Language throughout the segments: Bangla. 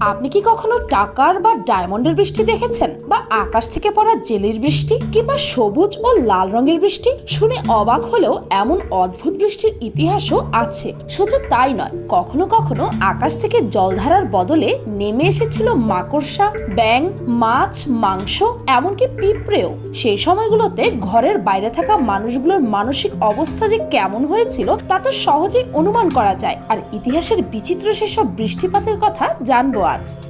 আপনি কি কখনো টাকার বা ডায়মন্ডের বৃষ্টি দেখেছেন? বা আকাশ থেকে পড়া জেলির বৃষ্টি কিংবা সবুজ ও লাল রঙের বৃষ্টি? শুনে অবাক হলেও এমন অদ্ভুত বৃষ্টির ইতিহাসও আছে। শুধু তাই নয়, কখনো কখনো আকাশ থেকে জলধারার বদলে নেমে এসেছিল মাকড়সা ব্যাং মাছ, মাংস, এমনকি পিঁপড়েও। সেই সময়গুলোতে ঘরের বাইরে থাকা মানুষগুলোর মানসিক অবস্থা যে কেমন হয়েছিল, তা তো সহজেই অনুমান করা যায়। আর ইতিহাসের বিচিত্র সেসব বৃষ্টিপাতের কথা জানব আজ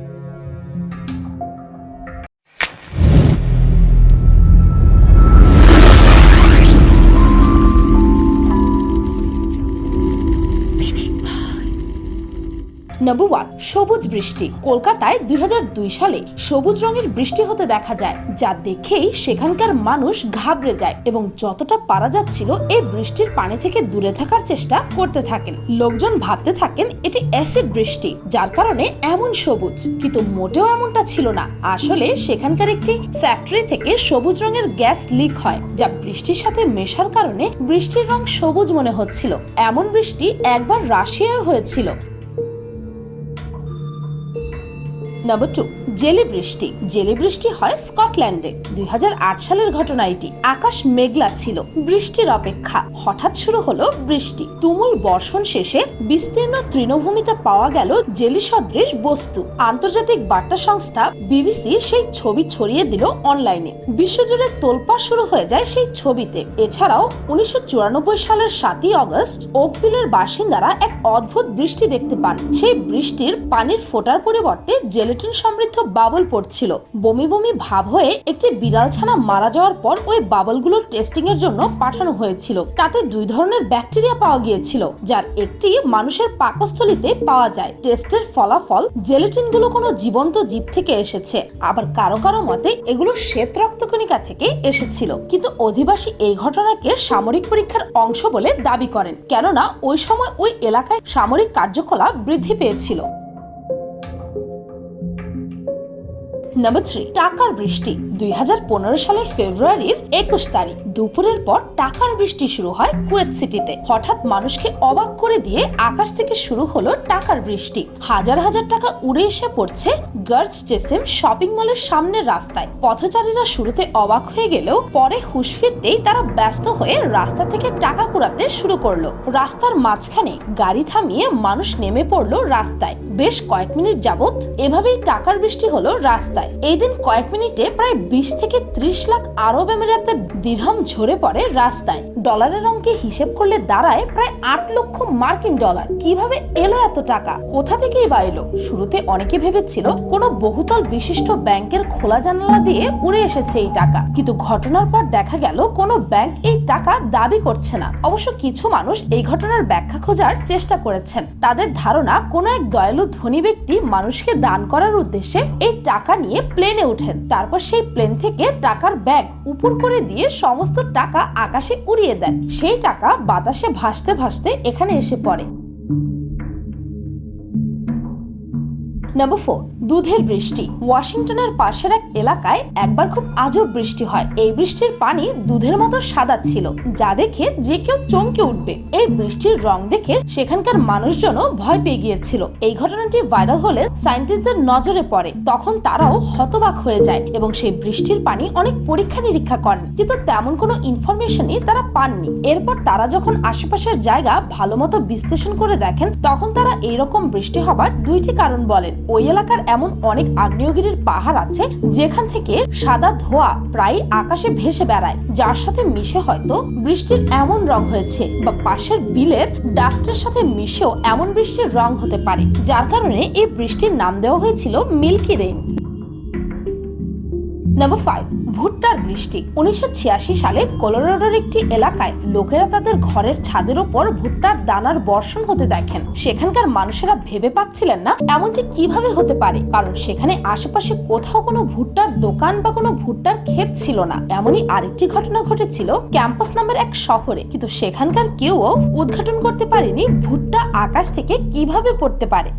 নাম্বার ওয়ান সবুজ বৃষ্টি। কলকাতায় দুই হাজার দুই সালে সবুজ রঙের বৃষ্টি হতে দেখা যায়, যা দেখেই সেখানকার মানুষ ঘাবড়ে যায় এবং যতটা পারা যাচ্ছিল, এই বৃষ্টির পানি থেকে দূরে থাকার চেষ্টা করতে থাকেন। লোকজন ভাবতে থাকেন, এটি অ্যাসিড বৃষ্টি, যার কারণে এমন সবুজ। কিন্তু মোটেও এমনটা ছিল না। আসলে সেখানকার একটি ফ্যাক্টরি থেকে সবুজ রঙের গ্যাস লিক হয়, যা বৃষ্টির সাথে মেশার কারণে বৃষ্টির রং সবুজ মনে হচ্ছিল। এমন বৃষ্টি একবার রাশিয়ায় হয়েছিল। নাম্বার টু জেলি বৃষ্টি। জেলি বৃষ্টি হয় স্কটল্যান্ডে। দুই হাজার আট সালের ঘটনা এটি আকাশ মেঘলা ছিল, বৃষ্টির অপেক্ষা। হঠাৎ শুরু হলো বৃষ্টি। তুমুল বর্ষণ শেষে বিস্তীর্ণ তৃণভূমিতে পাওয়া গেল জেলি সদৃশ বস্তু। আন্তর্জাতিক বার্তা সংস্থা বিবিসি সেই ছবি ছড়িয়ে দিল অনলাইনে। বিশ্বজুড়ে তোলপাড় শুরু হয়ে যায় সেই ছবিতে। এছাড়াও উনিশশো চুরানব্বই সালের সাতই অগস্ট ওকভিলের বাসিন্দারা এক অদ্ভুত বৃষ্টি দেখতে পান। সেই বৃষ্টির পানির ফোটার পরিবর্তে জেলেটিন সমৃদ্ধ বাবল পড়ছিল। বমি বমি ভাব হয়ে একটি বিড়াল ছানা মারা যাওয়ার পর ওই বাবলগুলোর টেস্টিং এর জন্য পাঠানো হয়েছিল। তাতে দুই ধরনের ব্যাকটেরিয়া পাওয়া গিয়েছিল, যার একটি মানুষের পাকস্থলিতে পাওয়া যায়। টেস্টের ফলাফল জেলেটিনগুলো কোনো জীবন্ত জীব থেকে এসেছে, আবার কারও কারও মতে এগুলো শ্বেত রক্তকণিকা থেকে এসেছিল। কিন্তু অধিবাসী এই ঘটনাকে সামরিক পরীক্ষার অংশ বলে দাবি করেন, কেননা ওই সময় ওই এলাকায় সামরিক কার্যকলাপ বৃদ্ধি পেয়েছিল। নাম্বার থ্রি টাকার বৃষ্টি। দুই হাজার পনেরো সালের ফেব্রুয়ারির একুশ তারিখ। দুপুরের পর টাকার বৃষ্টি শুরু হয় কুয়েত সিটিতে। হঠাৎ মানুষকে অবাক করে দিয়ে আকাশ থেকে শুরু হলো টাকার বৃষ্টি। হাজার হাজার টাকা উড়ে এসে পড়ছে গার্জ জেসেম শপিং মলের সামনের রাস্তায়। পথচারীরা শুরুতে অবাক হয়ে গেলেও পরে হুশ ফিরতেই তারা ব্যস্ত হয়ে রাস্তা থেকে টাকা কুড়াতে শুরু করল। রাস্তার মাঝখানে গাড়ি থামিয়ে মানুষ নেমে পড়ল রাস্তায়। বেশ কয়েক মিনিট যাবত এভাবেই টাকার বৃষ্টি হলো রাস্তায়। এই দিন কয়েক মিনিটে প্রায় বিশ থেকে ত্রিশ লাখ আরব আমিরাতের দিরহাম ঝরে পড়ে রাস্তায়। ডলারের অঙ্কে হিসেব করলে দাঁড়ায় প্রায় আট লক্ষ মার্কিন ডলার। কীভাবে এলো এত টাকা? কোথা থেকেই বা এলো? শুরুতে অনেকে ভেবেছিল কোনো বহুতল বিশিষ্ট ব্যাংকের খোলা জানালা দিয়ে উড়ে এসেছে এই টাকা। কিন্তু ঘটনার পর দেখা গেল কোনো ব্যাংক এই টাকা দাবি করছে না। অবশ্য কিছু মানুষ এই ঘটনার ব্যাখ্যা খোঁজার চেষ্টা করেছেন। তাদের ধারণা, কোনো এক দয়ালু ধনী ব্যক্তি মানুষকে দান করার উদ্দেশ্যে এই টাকা নিয়ে প্লেনে উঠেন। তারপর সেই প্লেন থেকে টাকার ব্যাগ উপর করে দিয়ে সমস্ত টাকা আকাশে উড়িয়ে দেন। সেই টাকা বাতাসে ভাসতে ভাসতে এখানে এসে পড়ে। নাম্বার ফোর দুধের বৃষ্টি। ওয়াশিংটনের পাশের এক এলাকায় একবার খুব আজব বৃষ্টি হয়। এই বৃষ্টির পানি দুধের মতো সাদা ছিল, যা দেখে যে কেউ চমকে উঠবে। এই বৃষ্টির রং দেখে সেখানকার মানুষজনও ভয় পেয়ে গিয়েছিল। এই ঘটনাটি ভাইরাল হলে সায়েন্টিস্টদের নজরে পড়ে। তখন তারাও হতবাক হয়ে যায় এবং সেই বৃষ্টির পানি অনেক পরীক্ষা নিরীক্ষা করেন। কিন্তু তেমন কোনো ইনফরমেশনই তারা পাননি। এরপর তারা যখন আশেপাশের জায়গা ভালো মতো বিশ্লেষণ করে দেখেন, তখন তারা এইরকম বৃষ্টি হবার দুইটি কারণ বলেন। ওই এলাকার এমন অনেক আগ্নেয়গিরির পাহাড় আছে যেখান থেকে সাদা ধোয়া প্রায় আকাশে ভেসে বেড়ায়, যার সাথে মিশে হয়তো বৃষ্টির এমন রং হয়েছে বা পাশের বিলের ডাস্টের সাথে মিশেও এমন বৃষ্টির রং হতে পারে, যার কারণে এই বৃষ্টির নাম দেওয়া হয়েছিল মিল্কি রেইন। নাম্বার ফাইভ ভুট্টার বৃষ্টি। উনিশশো ছিয়াশি সালে কলোরাডোর একটি এলাকায় লোকেরা তাদের ঘরের ছাদের ওপর ভুট্টার দানার বর্ষণ হতে দেখেন। সেখানকার মানুষেরা ভেবে পাচ্ছিলেন না এমনটি কীভাবে হতে পারে, কারণ সেখানে আশেপাশে কোথাও কোনো ভুট্টার দোকান বা কোনো ভুট্টার ক্ষেত ছিল না। এমনই আরেকটি ঘটনা ঘটেছিল ক্যাম্পাস নামের এক শহরে। কিন্তু সেখানকার কেউও উদ্ঘাটন করতে পারেনি ভুট্টা আকাশ থেকে কীভাবে পড়তে পারে।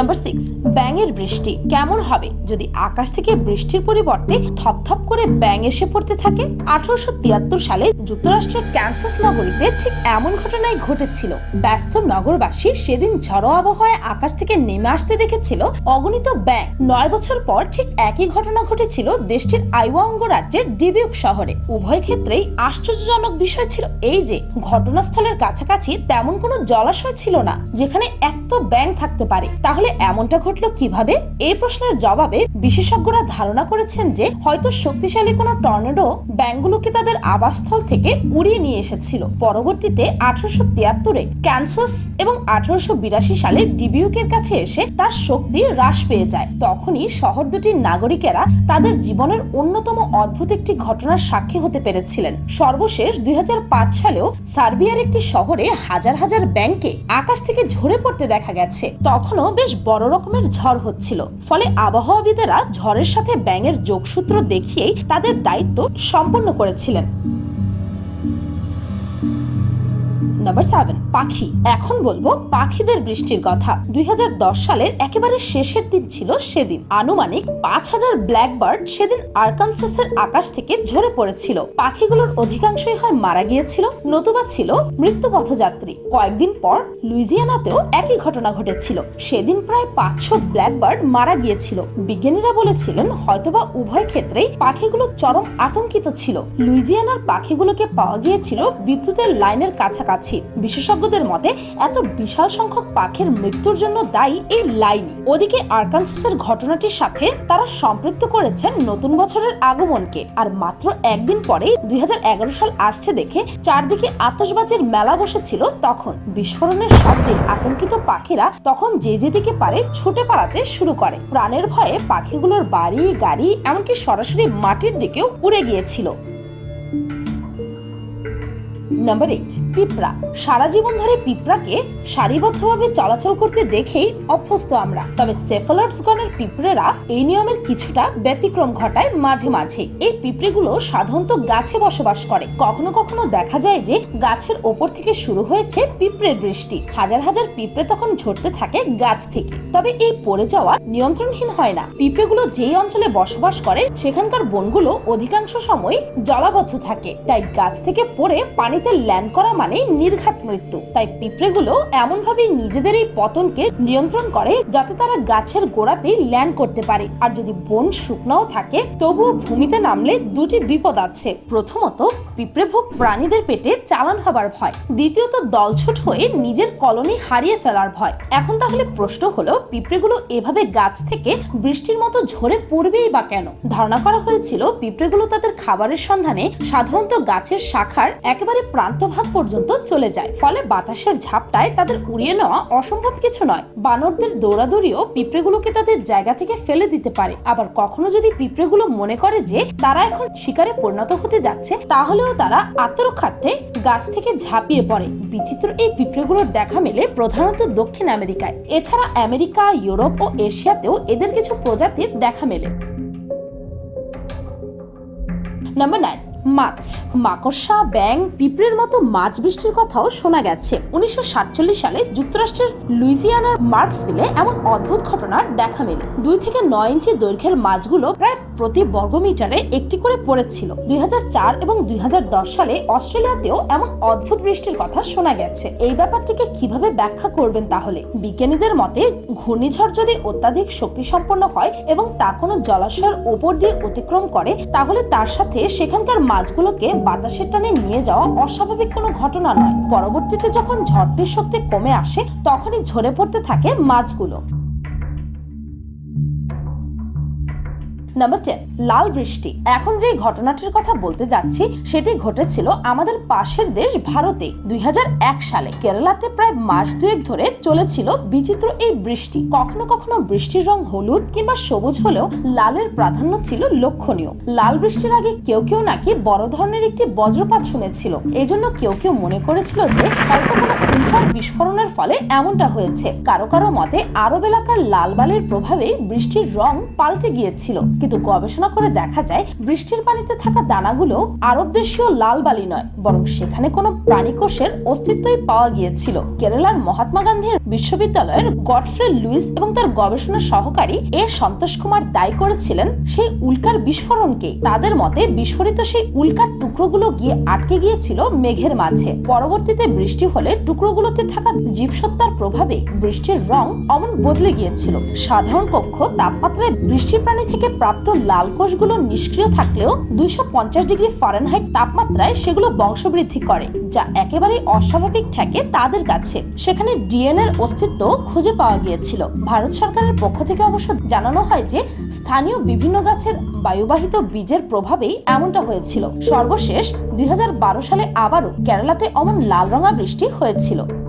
নাম্বার সিক্স ব্যাঙের বৃষ্টি কেমন হবে? যদি আকাশ থেকে বৃষ্টির পরিবর্তে থপথপ করে ব্যাঙ এসে পড়তে থাকে, আঠারোশো তিয়াত্তর সালে যুক্তরাষ্ট্রের ক্যান্সাস নগরীতে ঠিক এমন ঘটনাই ঘটেছিল। ব্যস্ত নগরবাসী সেদিন ঝড়ো আবহাওয়ায় আকাশ থেকে নেমে আসতে দেখেছিল অগণিত ব্যাঙ। নয় বছর পর ঠিক একই ঘটনা ঘটেছিল দেশটির আইওয়া অঙ্গরাজ্যের ডিবিউক শহরে। উভয় ক্ষেত্রেই আশ্চর্যজনক বিষয় ছিল এই যে, ঘটনাস্থলের কাছাকাছি তেমন কোনো জলাশয় ছিল না, যেখানে এত ব্যাঙ থাকতে পারে। তাহলে এমনটা ঘটলো কীভাবে? এই প্রশ্নের জবাবে বিশেষজ্ঞরা ধারণা করেছেন যে, হয়তো শক্তিশালী কোনো টর্নেডো ব্যাঙগুলোকে তাদের আবাসস্থল থেকে উড়িয়ে নিয়ে এসেছিল। পরবর্তীতে আঠারোশো তিয়াত্তরে ক্যান্সাস এবং আঠারোশো বিরাশি সালে ডিবিউকের কাছে এসে তার শক্তি হ্রাস পেয়ে যায়। তখনই শহর দুটির নাগরিকেরা তাদের জীবনের অন্যতম অদ্ভুত একটি ঘটনার সাক্ষী হতে পেরেছিলেন। সর্বশেষ দুই হাজার পাঁচ সালেও সার্বিয়ার একটি শহরে হাজার হাজার ব্যাংকে আকাশ থেকে ঝরে পড়তে দেখা গেছে। তখনও বেশ বড় রকমের ঝড় হচ্ছিল। ফলে আবহাওয়াবিদেরা ঝড়ের সাথে ব্যাঙের যোগসূত্র দেখিয়েই তাদের দায়িত্ব সম্পন্ন করেছিলেন। নাম্বার সেভেন পাখি। এখন বলব পাখিদের বৃষ্টির কথা। দুই হাজার দশ সালের একেবারে শেষের দিন ছিল সেদিন। আনুমানিক পাঁচ হাজার ব্ল্যাকবার্ড সেদিন আরকানসাসের আকাশ থেকে ঝরে পড়েছিল। পাখিগুলোর অধিকাংশই হয় মারা গিয়েছিল, নতুবা ছিল মৃত্যু পথযাত্রী। কয়েকদিন পর লুইজিয়ানাতেও একই ঘটনা ঘটেছিল। সেদিন প্রায় পাঁচশো ব্ল্যাকবার্ড মারা গিয়েছিল। বিজ্ঞানীরা বলেছিলেন হয়তোবা উভয় ক্ষেত্রেই পাখিগুলো চরম আতঙ্কিত ছিল। লুইজিয়ানার পাখিগুলোকে পাওয়া গিয়েছিল বিদ্যুতের লাইনের কাছাকাছি। বিশেষজ্ঞদের মতে, এত বিশাল সংখ্যক পাখির মৃত্যুর জন্য দায়ী এই লাইনই ওদিকে আরকানসাসের ঘটনাটির সাথে তারা সম্পৃক্ত করেছেন নতুন বছরের আগমনকে। আর মাত্র একদিন পরেই দুই সাল আসছে দেখে চারদিকে আতশবাজির মেলা বসেছিল তখন। বিস্ফোরণের শব্দে আতঙ্কিত পাখিরা তখন যে যেদিকে পারে ছুটে পালাতে শুরু করে। প্রাণের ভয়ে পাখিগুলোর বাড়ি, গাড়ি, এমনকি সরাসরি মাটির দিকেও উড়ে গিয়েছিল। Number eight. পিঁপড়া। সারা জীবন ধরে পিঁপড়াকে সারিবদ্ধভাবে চলাচল করতে দেখেই অভ্যস্ত আমরা। তবে সেফালটসগণের পিঁপড়েরা এই নিয়মের কিছুটা ব্যতিক্রম ঘটায় মাঝে মাঝে। এই পিঁপড়েগুলো সাধারণত গাছে বসবাস করে। কখনো কখনো দেখা যায় যে গাছের ওপর থেকে শুরু হয়েছে পিঁপড়ের বৃষ্টি। হাজার হাজার পিঁপড়ে তখন ঝরতে থাকে গাছ থেকে। তবে এই পড়ে যাওয়া নিয়ন্ত্রণহীন হয় না। পিঁপড়েগুলো যেই অঞ্চলে বসবাস করে, সেখানকার বনগুলো অধিকাংশ সময় জলাবদ্ধ থাকে। তাই গাছ থেকে পড়ে পানিতে ল্যান্ড করা মানে নির্ঘাত মৃত্যু। তাই পিঁপড়েগুলো এমনভাবে নিজেদের এই পতনকে নিয়ন্ত্রণ করে যাতে তারা গাছের গোড়াতেই ল্যান্ড করতে পারে। আর যদি বন শুকনাও থাকে, তবুও ভূমিতে নামলে দুটি বিপদ আছে। প্রথমত, পিঁপড়েভোগ প্রাণীদের পেটে চালান হবার ভয়। দ্বিতীয়ত, দলছুট হয়ে নিজের কলোনি হারিয়ে ফেলার ভয়। এখন তাহলে প্রশ্ন হলো, পিঁপড়েগুলো এভাবে গাছ থেকে বৃষ্টির মতো ঝরে পড়বেই বা কেন? ধারণা করা হয়েছিল, পিঁপড়েগুলো তাদের খাবারের সন্ধানে সাধারণত গাছের শাখার একেবারে প্রান্তভাগ পর্যন্ত চলে যায়। ফলে বাতাসের ঝাপটায় তাদের উড়িয়ে নেওয়া অসম্ভব কিছু নয়। বানরদের দৌড়াদৌড়িও পিঁপড়েগুলোকে তাদের জায়গা থেকে ফেলে দিতে পারে। আবার কখনো যদি পিঁপড়েগুলো মনে করে যে তারা এখন শিকারে পরিণত হতে যাচ্ছে, তাহলেও তারা আত্মরক্ষার্থে গাছ থেকে ঝাঁপিয়ে পড়ে। বিচিত্র এই পিঁপড়েগুলোর দেখা মেলে প্রধানত দক্ষিণ আমেরিকায়। এছাড়া আমেরিকা, ইউরোপ ও এশিয়াতেও এদের কিছু প্রজাতির দেখা মেলে। নাম্বার নাইন মাছ, মাকড়সা ব্যাং পিঁপড়ের মতো মাছ বৃষ্টির কথাও শোনা গেছে। উনিশশো সাতচল্লিশ সালে যুক্তরাষ্ট্রের লুইজিয়ানার মার্কসভিলে এমন অদ্ভুত ঘটনার দেখা মেলে। দুই থেকে নয় ইঞ্চি দৈর্ঘ্যের মাছগুলো প্রায় প্রতি বর্গমিটারে একটি করে পড়েছিল। দুই হাজার চার এবং দুই হাজার দশ সালে অস্ট্রেলিয়াতেও এমন অদ্ভুত বৃষ্টির কথা শোনা গেছে। এই ব্যাপারটিকে কীভাবে ব্যাখ্যা করবেন তাহলে? বিজ্ঞানীদের মতে, ঘূর্ণিঝড় যদি অত্যাধিক শক্তি সম্পন্ন হয় এবং তা কোনো জলাশয়ের ওপর দিয়ে অতিক্রম করে, তাহলে তার সাথে সেখানকার মাছগুলোকে বাতাসের টানে নিয়ে যাওয়া অস্বাভাবিক কোনো ঘটনা নয়। পরবর্তীতে যখন ঝড়টির শক্তি কমে আসে, তখনই ঝরে পড়তে থাকে মাছগুলো। নাম্বার টেন লাল বৃষ্টি। এখন যে ঘটনাটির কথা বলতে যাচ্ছি, সেটি ঘটেছিল আমাদের পাশের দেশ ভারতে দুই হাজার এক সালে। কেরালাতে প্রায় মাস দুয়েক ধরে চলেছিল বিচিত্র এই বৃষ্টি। কখনো কখনো বৃষ্টির রং হলুদ কিংবা সবুজ হলেও লালের প্রাধান্য ছিল লক্ষণীয়। লাল বৃষ্টির আগে কেউ কেউ নাকি বড় ধরনের একটি বজ্রপাত শুনেছিল। এজন্য কেউ কেউ মনে করেছিল যে হয়তো কোনো উল্কার বিস্ফোরণের ফলে এমনটা হয়েছে। কারও কারও মতে আরব এলাকার লাল বালির প্রভাবে বৃষ্টির রং পাল্টে গিয়েছিল। কিন্তু গবেষণা করে দেখা যায়, বৃষ্টির পানিতে থাকা দানাগুলো আরব দেশীয় লাল বালি নয়, বরং সেখানে কোনো প্রাণীকোষের অস্তিত্বই পাওয়া গিয়েছিল। কেরালার মহাত্মা গান্ধীর বিশ্ববিদ্যালয়ের গডফ্রে লুইস এবং তার গবেষণা সহকারী এ সন্তোষ কুমার দায়ী করেছিলেন সেই উল্কার বিস্ফোরণকে। তাদের মতে, বিস্ফোরিত সেই উল্কার টুকরোগুলো গিয়ে আটকে গিয়েছিল মেঘের মাঝে। পরবর্তীতে বৃষ্টি হলে টুকরোগুলোতে থাকা জীবসত্তার প্রভাবে বৃষ্টির রং অমন বদলে গিয়েছিল। সাধারণ কক্ষ তাপমাত্রায় বৃষ্টির প্রাণী থেকে প্রাপ্ত লাল কোষগুলো নিষ্ক্রিয় থাকলেও দুইশো পঞ্চাশ ডিগ্রি ফারেনহাইট তাপমাত্রায় সেগুলো বংশবৃদ্ধি করে, যা একেবারেই অস্বাভাবিক ঠেকে তাদের কাছে। সেখানে ডিএনএ এর অস্তিত্ব খুঁজে পাওয়া গিয়েছিল। ভারত সরকারের পক্ষ থেকে অবশ্য জানানো হয় যে, স্থানীয় বিভিন্ন গাছের বায়ুবাহিত বীজের প্রভাবেই এমনটা হয়েছিল। সর্বশেষ দুই হাজার বারো সালে আবারও কেরালাতে অমন লাল রঙা বৃষ্টি হয়েছিল।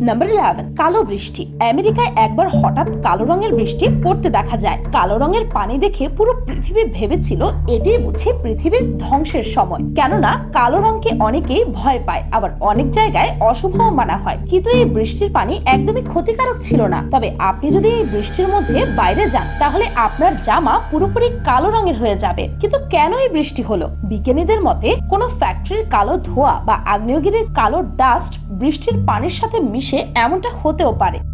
নাম্বার ইলেভেন কালো বৃষ্টি। আমেরিকায় একবার হঠাৎ কালো রঙের বৃষ্টি পড়তে দেখা যায়। কালো রঙের পানি দেখে পুরো পৃথিবী ভেবেছিল এটি বুঝি পৃথিবীর ধ্বংসের সময়। কেননা, কালো রঙকে অনেকেই ভয় পায়, আবার অনেক জায়গায় অশুভ মানা হয়। কিন্তু এই বৃষ্টির পানি একদমই ক্ষতিকারক ছিল না। তবে আপনি যদি এই বৃষ্টির মধ্যে বাইরে যান, তাহলে আপনার জামা পুরোপুরি কালো রঙের হয়ে যাবে। কিন্তু কেন এই বৃষ্টি হলো? বিজ্ঞানীদের মতে, কোনো ফ্যাক্টরির কালো ধোঁয়া বা আগ্নেয়গিরির কালো ডাস্ট বৃষ্টির পানির সাথে মিশে এমনটা হতেও পারে।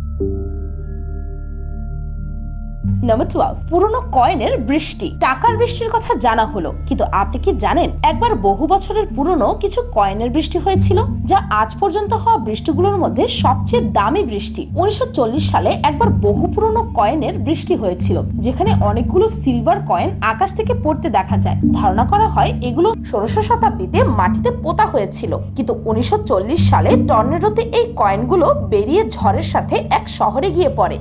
নাম্বার টুয়েলভ পুরনো কয়েনের বৃষ্টি। টাকার বৃষ্টির কথা জানা হলো, কিন্তু আপনি কি জানেন একবার বহু বছরের পুরনো কিছু কয়েনের বৃষ্টি হয়েছিল? যা আজ পর্যন্ত হওয়া বৃষ্টিগুলোর মধ্যে সবচেয়ে দামি বৃষ্টি। উনিশশো চল্লিশ সালে একবার বহু পুরনো কয়েনের বৃষ্টি হয়েছিল, যেখানে অনেকগুলো সিলভার কয়েন আকাশ থেকে পড়তে দেখা যায়। ধারণা করা হয় এগুলো ষোড়শ শতাব্দীতে মাটিতে পোতা হয়েছিল, কিন্তু উনিশশো চল্লিশ সালে টর্নেডোতে এই কয়েনগুলো বেরিয়ে ঝড়ের সাথে এক শহরে গিয়ে পড়ে।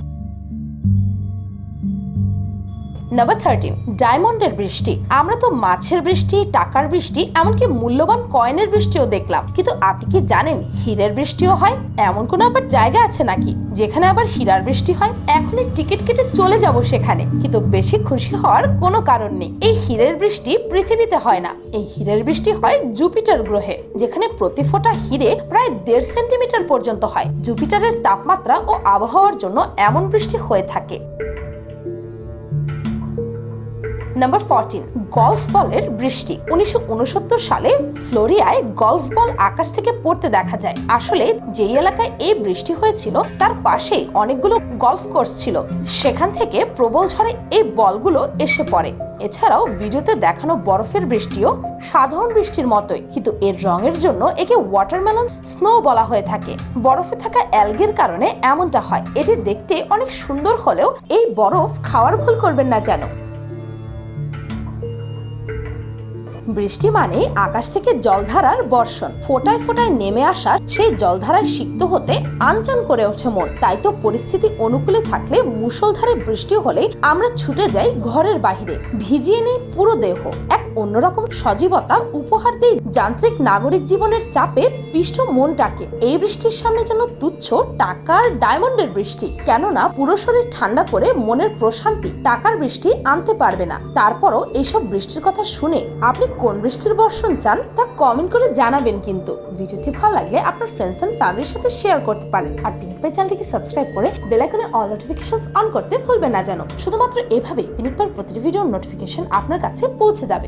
নাম্বার থার্টিন ডায়মন্ডের বৃষ্টি। আমরা তো মাছের বৃষ্টি, টাকার বৃষ্টি, এমনকি মূল্যবান কয়েনের বৃষ্টিও দেখলাম। কিন্তু আপনি কি জানেন, হীরের বৃষ্টিও হয়? এমন কোনো আবার জায়গা আছে নাকি, যেখানে আবার হীরার বৃষ্টি হয়? এখনই টিকিট কেটে চলে যাব সেখানে। কিন্তু বেশি খুশি হওয়ার কোনো কারণ নেই। এই হীরের বৃষ্টি পৃথিবীতে হয় না। এই হীরের বৃষ্টি হয় জুপিটার গ্রহে, যেখানে প্রতি ফোঁটা হিরে প্রায় দেড় সেন্টিমিটার পর্যন্ত হয়। জুপিটারের তাপমাত্রা ও আবহাওয়ার জন্য এমন বৃষ্টি হয়ে থাকে। নাম্বার ফোরটিন গলফ বলের বৃষ্টি। উনিশশো উনসত্তর সালে ফ্লোরিয়ায় গলফ বল আকাশ থেকে পড়তে দেখা যায়। আসলে যেই এলাকায় এই বৃষ্টি হয়েছিল, তার পাশেই অনেকগুলো গলফ কোর্স ছিল। সেখান থেকে প্রবল ঝড়ে এই বলগুলো এসে পড়ে। এছাড়াও ভিডিওতে দেখানো বরফের বৃষ্টিও সাধারণ বৃষ্টির মতোই, কিন্তু এর রঙের জন্য একে ওয়াটারমেলন স্নো বলা হয়ে থাকে। বরফে থাকা অ্যালগের কারণে এমনটা হয়। এটি দেখতে অনেক সুন্দর হলেও এই বরফ খাওয়ার ভুল করবেন না যেন। বৃষ্টি মানে আকাশ থেকে জলধারার বর্ষণ। ফোটায় ফোটায় নেমে আসা সেই জলধারায় সিক্ত হতে আনচান করে ওঠে মন। তাই তো পরিস্থিতি অনুকূলে থাকলে মুষলধারে বৃষ্টি হলে আমরা ছুটে যাই ঘরের বাহিরে। ভিজিয়ে নেই পুরো দেহ। এক অন্যরকম সজীবতা উপহার দেয় যান্ত্রিক নাগরিক জীবনের চাপে পিষ্ট মনটাকে। এই বৃষ্টির সামনে যেন তুচ্ছ টাকার ডায়মন্ডের বৃষ্টি। কেননা, পুরো শরীর ঠান্ডা করে মনের প্রশান্তি, টাকার বৃষ্টি আনতে পারবে না। তারপরও এইসব বৃষ্টির কথা শুনে আপনি কোন বৃষ্টির বর্ষণ চান তা কমেন্ট করে জানাবেন কিন্তু। ভিডিওটি ভালো লাগলে আপনার ফ্রেন্ডস এন্ড ফ্যামিলির সাথে শেয়ার করতে পারেন। আর পিনিক পাই চ্যানেলটিকে সাবস্ক্রাইব করে বেল আইকনে অল নোটিফিকেশন অন করতে ভুলবেন না যেন। শুধুমাত্র এভাবেই পিনিক পাই প্রতিটি ভিডিওর নোটিফিকেশন আপনার কাছে পৌঁছে যাবে।